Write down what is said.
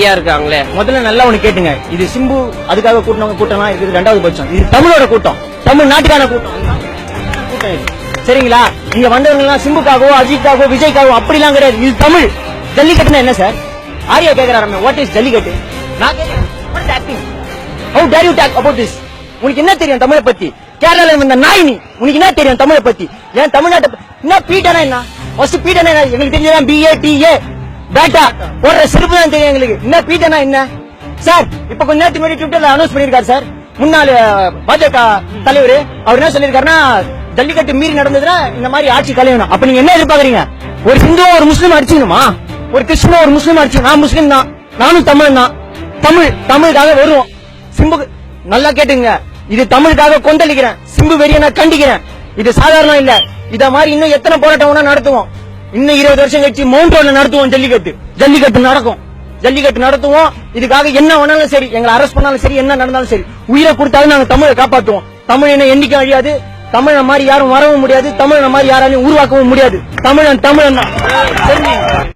ஐயா இருக்காங்களே. முதல்ல நல்லா ஒண்ணு கேட்டுங்க. இது சிம்பு அதுக்காக கூட்டினவங்க கூட்டம்லாம் இருக்குது ரெண்டாவது பட்சம். இது தமிழோட கூட்டம். தமிழ் நாட்டுக்கான கூட்டம் கூட்டம் சரிங்களா? இங்க வந்தவங்க சிம்புக்காகவோ அஜித்காகவோ விஜய்க்காகவோ அப்படிலாம் கிடையாது. இது தமிழ். ஜல்லிக்கட்டுனா என்ன சார் ஆரியா கேக்குறாரு வாட் இஸ் ஜல்லிக்கட்டு? நான் கேட்கிறேன் how dare you talk about this உனக்கு என்ன தெரியும் தமிழை பத்தி? கேரளால வந்த நாய் நீ உனக்கு என்ன தெரியும் தமிழை பத்தி? ஏன் தமிழ்நாட்டை பத்தி- என்ன பீட்டனா என்ன? ஃபர்ஸ்ட் பீட்டனா என்ன? எங்களுக்கு தெரிஞ்சதான் பிஏ டிஏ பேட்டா போடுற சிறப்பு தான் தெரியும் எங்களுக்கு. என்ன பீட்டனா என்ன? சார் இப்ப கொஞ்ச நேரத்துக்கு முன்னாடி ட்விட்டர்ல அனௌன்ஸ் பண்ணிருக்காரு சார் முன்னாள் பாஜக தலைவர். அவர் என்ன சொல்லிருக்காருன்னா ஜல்லிக்கட்டு மீறி நடந்ததுன்னா இந்த மாதிரி ஆட்சி கலையணும். அப்ப நீங்க என்ன எதிர்பார்க்கறீங்க? ஒரு ஹிந்து ஒரு முஸ்லீம் அடிச்சுக்கணுமா? ஒரு கிறிஸ்டினும் ஒரு முஸ்லீம் அடிச்சு நான் முஸ்லீம் தான். நானும் தமிழ் தான். தமிழ் தமிழுக்காக வருவோம். சிம்பு நல்லா கேட்டுங்க. இது தமிழுக்காக கொந்தளிக்கிறேன். சிம்பு வெறிய நான் கண்டிக்கிறேன். இது சாதாரணம் இல்ல. இத மாதிரி இன்னும் எத்தனை போராட்டம் நடத்துவோம். இன்னும் இருபது வருஷம் கழிச்சு மவுண்ட் ரோட்ல நடத்துவோம் ஜல்லிக்கட்டு. ஜல்லிக்கட்டு நடக்கும். ஜல்லிக்கட்டு நடத்துவோம். இதுக்காக என்ன வேணாலும் சரி எங்களை அரெஸ்ட் பண்ணாலும் சரி என்ன நடந்தாலும் சரி உயிரை கொடுத்தாலும் நாங்க தமிழை காப்பாற்றுவோம் தமிழ் என்ன எண்ணிக்கை அழியாது. தமிழ மாதிரி யாரும் வரவும் முடியாது. தமிழ மாதிரி யாராலையும் உருவாக்கவும் முடியாது. தமிழன் தமிழன் தான்.